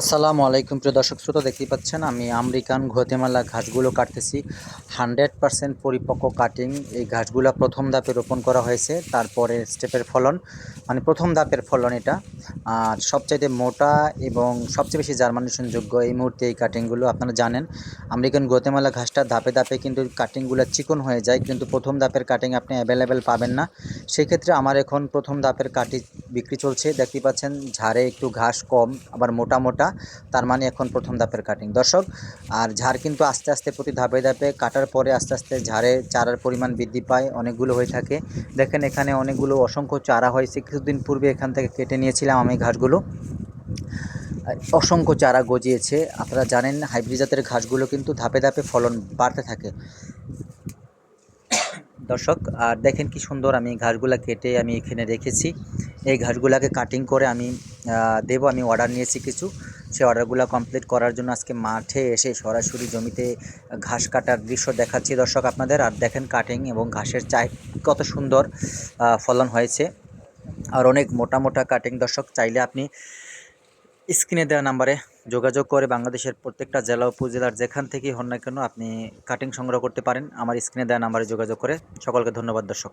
আসসালামু আলাইকুম, প্রিয় দর্শক শ্রোতা, দেখতেই পাচ্ছেন, আমি আমেরিকান ঘোতেমালা ঘাসগুলো কাটতেছি। হান্ড্রেড পারসেন্ট পরিপক্ক কাটিং, এই ঘাসগুলো প্রথম ধাপে রোপণ করা হয়েছে, তারপরে স্টেপের ফলন মানে প্রথম ধাপের ফলন এটা। আর সবচাইতে মোটা এবং সবচেয়ে বেশি জার্মানেশনযোগ্য এই মুহূর্তে এই কাটিংগুলো, আপনারা জানেন, আমেরিকান গোতেমালা ঘাসটা ধাপে ধাপে কিন্তু কাটিংগুলো চিকন হয়ে যায়, কিন্তু প্রথম ধাপের কাটিং আপনি অ্যাভেলেবেল পাবেন না। সেই ক্ষেত্রে আমার এখন প্রথম ধাপের কাটি বিক্রি চলছে, দেখতেই পাচ্ছেন, ঝাড়ে একটু ঘাস কম, আবার মোটা মোটা তার মানে এখন প্রথম ধাপের কাটিং দর্শক, আর ঝাড় কিন্তু আস্তে আস্তে প্রতি ধাপে ধাপে কাটার পরে আস্তে আস্তে ঝাড়ে চারার পরিমাণ বৃদ্ধি পায়, অনেকগুলো হয়ে থাকে। দেখেন এখানে অনেকগুলো অসংখ্য চারা হয়েছে। কিছুদিন পূর্বে এখান থেকে কেটে নিয়েছিলাম আমি ঘাসগুলো। অসংখ্য চারা গজিয়েছে। আপনারা জানেন, হাইব্রিড জাতের ঘাসগুলো কিন্তু ধাপে ধাপে ফলন বাড়তে থাকে। দর্শক, আর দেখেন কি সুন্দর আমি ঘাসগুলা কেটে আমি এখানে রেখেছি। এই ঘাসগুলাকে কাটিং করে আমি দেবো, আমি অর্ডার নিয়েছি কিছু। সেই অর্ডারগুলো কমপ্লিট করার জন্য আজকে মাঠে এসে সরাসরি জমিতে ঘাস কাটার দৃশ্য দেখাচ্ছি। দর্শক, আপনাদের আর দেখেন কাটিং এবং ঘাসের চাই কত সুন্দর ফলন হয়েছে। আর অনেক মোটা মোটা কাটিং দর্শক, চাইলে আপনি স্ক্রিনে দেওয়া নাম্বারে যোগাযোগ করে বাংলাদেশের প্রত্যেকটা জেলা উপজেলার যেখান থেকেই হন না কেন আপনি কাটিং সংগ্রহ করতে পারেন। আমার স্ক্রিনে দেওয়া নাম্বারে যোগাযোগ করে সকলকে ধন্যবাদ, দর্শক।